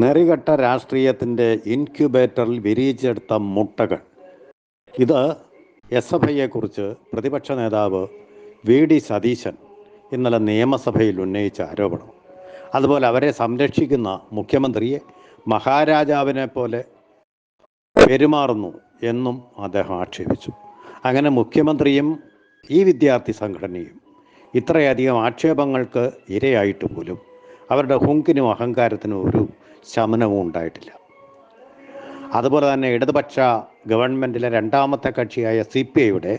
നെറികെട്ട രാഷ്ട്രീയത്തിന്റെ ഇൻക്യുബേറ്ററിൽ വിരിയിച്ചെടുത്ത മുട്ടകൾ. ഇത് എസ് എഫ് ഐയെക്കുറിച്ച് പ്രതിപക്ഷ നേതാവ് വി ഡി സതീശൻ ഇന്നലെ നിയമസഭയിൽ ഉന്നയിച്ച ആരോപണം. അതുപോലെ അവരെ സംരക്ഷിക്കുന്ന മുഖ്യമന്ത്രിയെ മഹാരാജാവിനെ പോലെ പെരുമാറുന്നു എന്നും അദ്ദേഹം ആക്ഷേപിച്ചു. അങ്ങനെ മുഖ്യമന്ത്രിയും ഈ വിദ്യാർത്ഥി സംഘടനയും ഇത്രയധികം ആക്ഷേപങ്ങൾക്ക് ഇരയായിട്ട് പോലും അവരുടെ ഹുങ്കിനും അഹങ്കാരത്തിനും ഒരു ശമനവും ഉണ്ടായിട്ടില്ല. അതുപോലെ തന്നെ ഇടതുപക്ഷ ഗവൺമെന്റിലെ രണ്ടാമത്തെ കക്ഷിയായ സി പി ഐയുടെ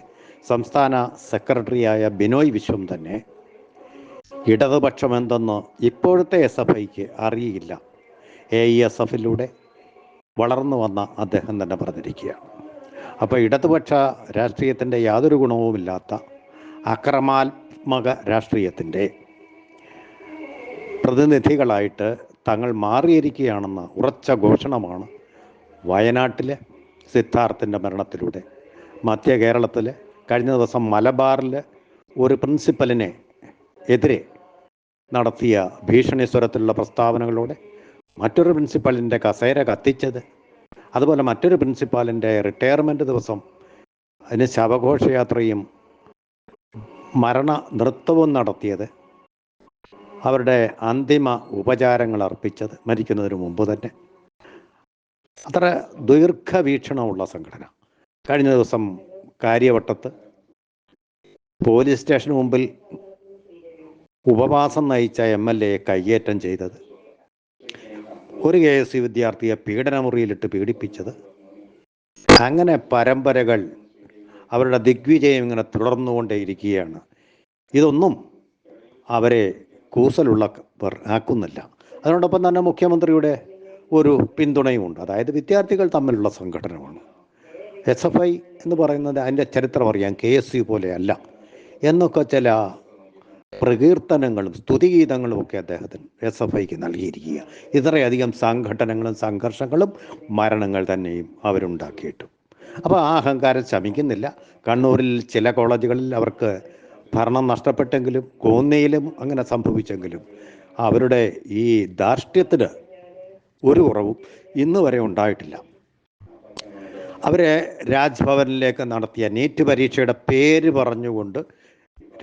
സംസ്ഥാന സെക്രട്ടറിയായ ബിനോയ് വിശ്വം തന്നെ ഇടതുപക്ഷം എന്തെന്ന് ഇപ്പോഴത്തെ എസ് എഫ് ഐക്ക് അറിയില്ല. എ ഇ എസ് എഫിലൂടെ വളർന്നു വന്ന അദ്ദേഹം തന്നെ പറഞ്ഞിരിക്കുകയാണ്. അപ്പോൾ ഇടതുപക്ഷ രാഷ്ട്രീയത്തിന്റെ യാതൊരു ഗുണവുമില്ലാത്ത അക്രമാത്മക രാഷ്ട്രീയത്തിന്റെ പ്രതിനിധികളായിട്ട് തങ്ങൾ മാറിയിരിക്കുകയാണെന്ന ഉറച്ച ഘോഷണമാണ് വയനാട്ടിലെ സിദ്ധാർത്ഥിന്റെ മരണത്തിലൂടെ. മധ്യ കേരളത്തിൽ കഴിഞ്ഞ ദിവസം മലബാറിൽ ഒരു പ്രിൻസിപ്പലിനെ എതിരെ നടത്തിയ ഭീഷണി സ്വരത്തിലുള്ള പ്രസ്താവനകളോടെ മറ്റൊരു പ്രിൻസിപ്പലിന്റെ കസേര കത്തിച്ചത് അതുപോലെ മറ്റൊരു പ്രിൻസിപ്പാലിന്റെ റിട്ടയർമെന്റ് ദിവസം അതിന് ശവഘോഷയാത്രയും മരണ നൃത്തവും നടത്തിയത് അവരുടെ അന്തിമ ഉപചാരങ്ങൾ അർപ്പിച്ചത് മരിക്കുന്നതിന് മുമ്പ് തന്നെ. അത്ര ദീർഘവീക്ഷണമുള്ള സംഘടന. കഴിഞ്ഞ ദിവസം കാര്യവട്ടത്ത് പോലീസ് സ്റ്റേഷന് മുമ്പിൽ ഉപവാസം നയിച്ച എം എൽ എയെ കയ്യേറ്റം ചെയ്തത്. ഒരു കെ എസ് സി വിദ്യാർത്ഥിയെ പീഡനമുറിയിലിട്ട് പീഡിപ്പിച്ചത്. അങ്ങനെ പരമ്പരകൾ അവരുടെ ദിഗ്വിജയം ഇങ്ങനെ തുടർന്നുകൊണ്ടേയിരിക്കുകയാണ്. ഇതൊന്നും അവരെ കൂസലുള്ള ആക്കുന്നില്ല. അതിനോടൊപ്പം തന്നെ മുഖ്യമന്ത്രിയുടെ ഒരു പിന്തുണയുമുണ്ട്. അതായത് വിദ്യാർത്ഥികൾ തമ്മിലുള്ള സംഘടനമാണ്. എസ് എഫ് ഐ എന്ന് പറയുന്നത് അതിന്റെ ചരിത്രം അറിയാം. കെ എസ് യു പോലെയല്ല. എന്നൊക്കെ ചില പ്രകീർത്തനങ്ങളും സ്തുതിഗീതങ്ങളും ഒക്കെ അദ്ദേഹത്തിന് എസ് എഫ് ഐക്ക് നൽകിയിരിക്കുക. ഇത്രയധികം സംഘടനകളും സംഘർഷങ്ങളും മരണങ്ങൾ തന്നെയും അവരുണ്ടാക്കിയിട്ടു. അപ്പോൾ ആ അഹങ്കാരം ശമിക്കുന്നില്ല. കണ്ണൂരിൽ ചില കോളേജുകളിൽ അവർക്ക് ഭരണം നഷ്ടപ്പെട്ടെങ്കിലും കോന്നിയിലും അങ്ങനെ സംഭവിച്ചെങ്കിലും അവരുടെ ഈ ധാർഷ്ട്യത്തിന് ഒരു കുറവും ഇന്ന് വരെ ഉണ്ടായിട്ടില്ല. അവരെ രാജ്ഭവനിലേക്ക് നടത്തിയ നീറ്റ് പരീക്ഷയുടെ പേര് പറഞ്ഞുകൊണ്ട്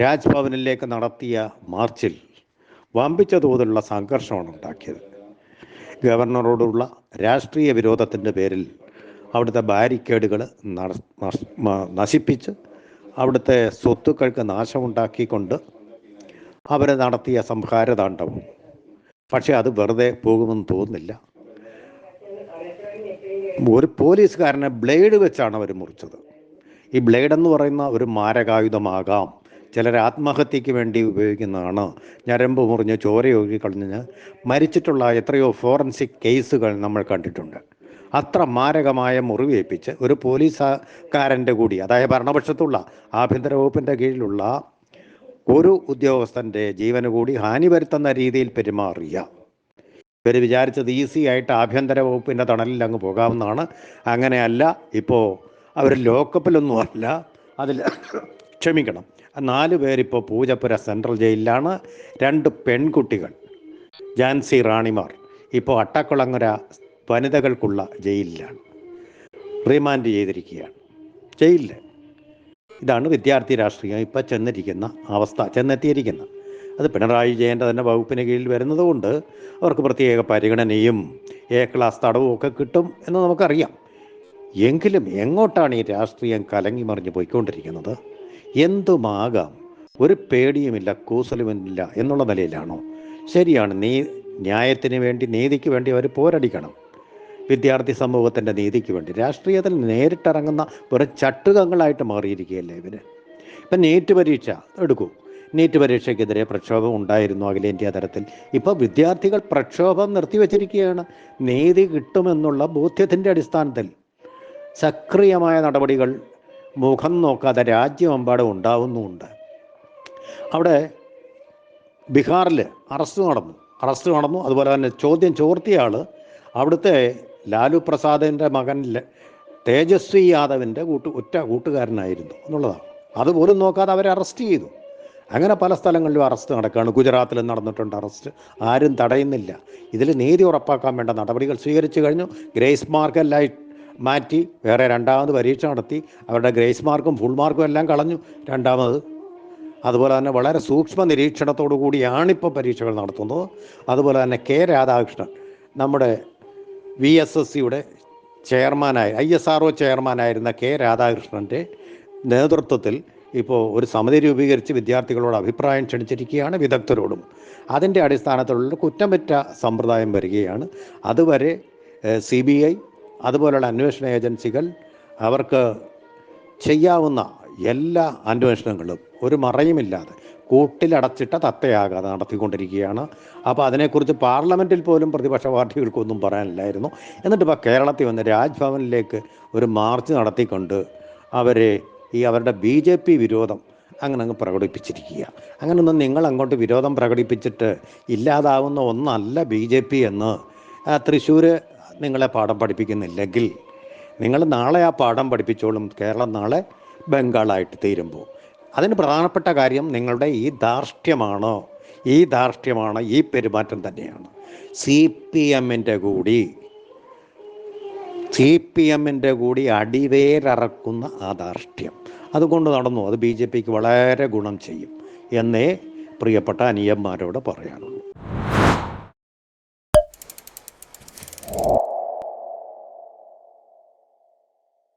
രാജ്ഭവനിലേക്ക് നടത്തിയ മാർച്ചിൽ വമ്പിച്ച തോതിലുള്ള സംഘർഷമാണ് ഉണ്ടാക്കിയത്. ഗവർണറോടുള്ള രാഷ്ട്രീയ വിരോധത്തിന്റെ പേരിൽ അവിടുത്തെ ബാരിക്കേഡുകൾ നശിപ്പിച്ച് അവിടുത്തെ സ്വത്തുക്കൾക്ക് നാശമുണ്ടാക്കിക്കൊണ്ട് അവർ നടത്തിയ സംഹാരതാണ്ഡവം. പക്ഷേ അത് വെറുതെ പോകുമെന്ന് തോന്നുന്നില്ല. ഒരു പോലീസുകാരനെ ബ്ലേഡ് വെച്ചാണ് അവർ മുറിച്ചത്. ഈ ബ്ലേഡ് എന്ന് പറയുന്ന ഒരു മാരകായുധമാകാം. ചിലർ ആത്മഹത്യക്ക് വേണ്ടി ഉപയോഗിക്കുന്നതാണ്. ഞരമ്പ് മുറിഞ്ഞ് ചോരയൊഴുകി കളഞ്ഞ് മരിച്ചിട്ടുള്ള എത്രയോ ഫോറൻസിക് കേസുകൾ നമ്മൾ കണ്ടിട്ടുണ്ട്. അത്ര മാരകമായ മുറിവേൽപ്പിച്ച് ഒരു പോലീസുകാരന്റെ കൂടി അതായത് ഭരണപക്ഷത്തുള്ള ആഭ്യന്തര വകുപ്പിന്റെ കീഴിലുള്ള ഒരു ഉദ്യോഗസ്ഥന്റെ ജീവന് കൂടി ഹാനി വരുത്തുന്ന രീതിയിൽ പെരുമാറിയ. ഇവർ വിചാരിച്ചത് ഈസി ആയിട്ട് ആഭ്യന്തര വകുപ്പിന്റെ തണലിൽ അങ്ങ് പോകാവുന്നതാണ്. അങ്ങനെയല്ല ഇപ്പോൾ അവർ ലോക്കപ്പിലൊന്നും അല്ല അതിൽ ക്ഷമിക്കണം. നാല് പേരിപ്പോൾ പൂജപ്പുര സെൻട്രൽ ജയിലിലാണ്. രണ്ട് പെൺകുട്ടികൾ ജാൻസി റാണിമാർ. ഇപ്പോൾ അട്ടക്കുളങ്ങര വനിതകൾക്കുള്ള ജയിലിലാണ്. റിമാൻഡ് ചെയ്തിരിക്കുകയാണ്. ജയിലിൽ ഇതാണ് വിദ്യാർത്ഥി രാഷ്ട്രീയം ഇപ്പം ചെന്നിരിക്കുന്ന അവസ്ഥ ചെന്നെത്തിയിരിക്കുന്ന. അത് പിണറായി വിജയന്റെ തന്നെ വകുപ്പിന് കീഴിൽ വരുന്നതുകൊണ്ട് അവർക്ക് പ്രത്യേക പരിഗണനയും എ ക്ലാസ് തടവും ഒക്കെ കിട്ടും എന്ന് നമുക്കറിയാം. എങ്കിലും എങ്ങോട്ടാണ് ഈ രാഷ്ട്രീയം കലങ്ങി മറിഞ്ഞ് പോയിക്കൊണ്ടിരിക്കുന്നത്? എന്തുമാകാം? ഒരു പേടിയുമില്ല കൂസലുമില്ല എന്നുള്ള നിലയിലാണോ? ശരിയാണ് നീ ന്യായത്തിന് വേണ്ടി നീതിക്ക് വേണ്ടി അവർ പോരടിക്കണം. വിദ്യാർത്ഥി സമൂഹത്തിന്റെ നീതിക്ക് വേണ്ടി. രാഷ്ട്രീയത്തിൽ നേരിട്ടിറങ്ങുന്ന വെറും ചട്ടുകങ്ങളായിട്ട് മാറിയിരിക്കുകയല്ലേ ഇവർ? ഇപ്പം നീറ്റ് പരീക്ഷ എടുക്കൂ. നീറ്റ് പരീക്ഷയ്ക്കെതിരെ പ്രക്ഷോഭം ഉണ്ടായിരുന്നു അഖിലേന്ത്യാ തലത്തിൽ. ഇപ്പോൾ വിദ്യാർത്ഥികൾ പ്രക്ഷോഭം നിർത്തിവെച്ചിരിക്കുകയാണ് നീതി കിട്ടുമെന്നുള്ള ബോധ്യത്തിന്റെ അടിസ്ഥാനത്തിൽ സക്രിയമായ നടപടികൾ മുഖം നോക്കാതെ രാജ്യമെമ്പാടും ഉണ്ടാവുന്നുമുണ്ട്. അവിടെ ബീഹാറിൽ അറസ്റ്റ് നടന്നു. അറസ്റ്റ് നടന്നു. അതുപോലെ തന്നെ ചോദ്യം ചോർത്തിയ ആൾ അവിടുത്തെ ലാലു പ്രസാദിന്റെ മകൻ തേജസ്വി യാദവിന്റെ കൂട്ട് ഒറ്റ കൂട്ടുകാരനായിരുന്നു എന്നുള്ളതാണ്. അതുപോലും നോക്കാതെ അവരെ അറസ്റ്റ് ചെയ്തു. അങ്ങനെ പല സ്ഥലങ്ങളിലും അറസ്റ്റ് നടക്കുകയാണ് ഗുജറാത്തിൽ നടന്നിട്ടുണ്ട് അറസ്റ്റ്. ആരും തടയുന്നില്ല. ഇതിൽ നീതി ഉറപ്പാക്കാൻ വേണ്ട നടപടികൾ സ്വീകരിച്ചു കഴിഞ്ഞു. ഗ്രേസ് മാർക്ക് മാർക്കെല്ലാം മാറ്റി വേറെ രണ്ടാമത് പരീക്ഷ നടത്തി. അവരുടെ ഗ്രേസ് മാർക്കും ഫുൾ മാർക്കും എല്ലാം കളഞ്ഞു. രണ്ടാമത് അതുപോലെ തന്നെ വളരെ സൂക്ഷ്മ നിരീക്ഷണത്തോടു കൂടിയാണ് ഇപ്പോൾ പരീക്ഷകൾ നടത്തുന്നത്. അതുപോലെ തന്നെ കെ രാധാകൃഷ്ണൻ നമ്മുടെ വി എസ് എസ് സിയുടെ ചെയർമാനായ ഐ എസ് ആർ ഒ ചെയർമാനായിരുന്ന കെ രാധാകൃഷ്ണന്റെ നേതൃത്വത്തിൽ ഇപ്പോൾ ഒരു സമിതി രൂപീകരിച്ച് വിദ്യാർത്ഥികളോട് അഭിപ്രായം ക്ഷണിച്ചിരിക്കുകയാണ് വിദഗ്ധരോടും. അതിന്റെ അടിസ്ഥാനത്തിലുള്ള കുറ്റമറ്റ സമ്പ്രദായം വരികയാണ്. അതുവരെ സി ബി ഐ അതുപോലെയുള്ള അന്വേഷണ ഏജൻസികൾ അവർക്ക് ചെയ്യാവുന്ന എല്ലാ അന്വേഷണങ്ങളും ഒരു മറയുമില്ലാതെ കൂട്ടിലടച്ചിട്ട തത്തയാകാതെ നടത്തിക്കൊണ്ടിരിക്കുകയാണ്. അപ്പോൾ അതിനെക്കുറിച്ച് പാർലമെന്റിൽ പോലും പ്രതിപക്ഷ പാർട്ടികൾക്കൊന്നും പറയാനില്ലായിരുന്നു. എന്നിട്ട് ഇപ്പോൾ കേരളത്തിൽ വന്ന് രാജ്ഭവനിലേക്ക് ഒരു മാർച്ച് നടത്തിക്കൊണ്ട് അവരെ ഈ അവരുടെ ബി ജെ പി വിരോധം അങ്ങനെ അങ്ങ് പ്രകടിപ്പിച്ചിരിക്കുക. അങ്ങനൊന്നും നിങ്ങൾ അങ്ങോട്ട് വിരോധം പ്രകടിപ്പിച്ചിട്ട് ഇല്ലാതാവുന്ന ഒന്നല്ല ബി ജെ പി എന്ന് തൃശ്ശൂർ നിങ്ങളെ പാഠം പഠിപ്പിക്കുന്നില്ലെങ്കിൽ നിങ്ങൾ നാളെ ആ പാഠം പഠിപ്പിച്ചോളും. കേരളം നാളെ ബംഗാളായിട്ട് തീരുമ്പോൾ. അതിന് പ്രധാനപ്പെട്ട കാര്യം നിങ്ങളുടെ ഈ ധാർഷ്ട്യമാണ്. ഈ ധാർഷ്ട്യമാണ് ഈ പെരുമാറ്റം തന്നെയാണ്. സി പി എമ്മിന്റെ കൂടി സി പി എമ്മിന്റെ കൂടി അടിവേരറക്കുന്ന ആ ധാർഷ്ട്യം. അതുകൊണ്ട് നടന്നു അത് ബി ജെ പിക്ക് വളരെ ഗുണം ചെയ്യും. എന്നേ പ്രിയപ്പെട്ട അനിയന്മാരോട് പറയാനുള്ളൂ.